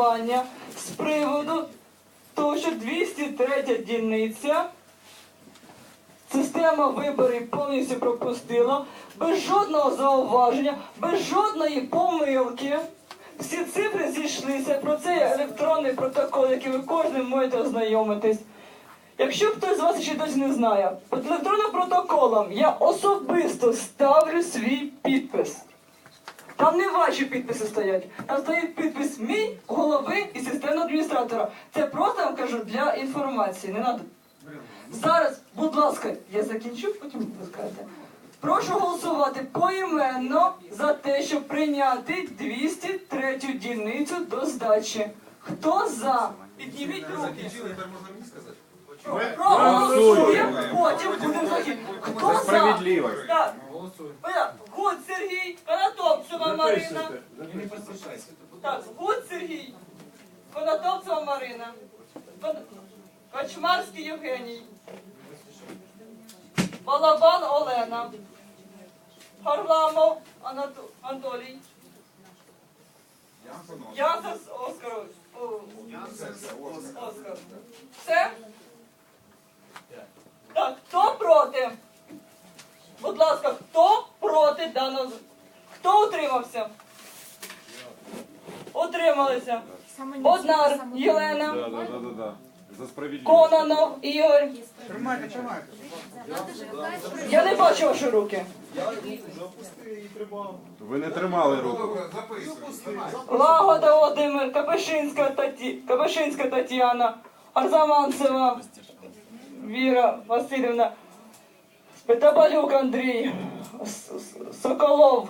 голосування з приводу того, що 203 дільниця система виборів повністю пропустила, без жодного зауваження, без жодної помилки. Всі цифри зійшлися про цей електронний протокол, який ви кожним можете ознайомитись. Якщо хтось з вас ще досі не знає, під електронним протоколом я особисто ставлю свій підпис. Там не ваші підписи стоять, там стоїть підпис мій, голови і системного адміністратора. Це просто я вам кажу для інформації. Не надо. Зараз, будь ласка, я закінчу, потім ви скажете. Прошу голосувати поіменно за те, щоб прийняти 203 дільницю до здачі. Хто за? Підніміть руки. Проголосуємо, потім будемо захід. Хто за? Справедливость. Так. Конотопцева Марина. Так, Гуд Сергій, Конотопцева Марина. Кочмарський Євгеній. Балабан Олена. Харламов Анато- Анатолій. Янсенс Оскар. Оскар. Все? Так, хто проти? Будь ласка, хто проти даного? Хто утримався? Утрималися. Боднар Єлена, Да, да, да, да, да. За справедливість. Кононов Ігор. Тримайте, тримайте. Я не бачу ваші руки. Ви не тримали руку. Лагода Володимир, Капишинська, Таті... Капишинська Тетяна, Арзаманцева Віра Васильівна, Спитабалюк Андрій, С- С- Соколов,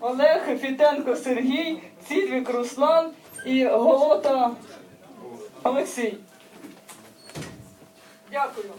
Олег Фітенко Сергій, Цідвік Руслан і Голота Олексій. Дякую.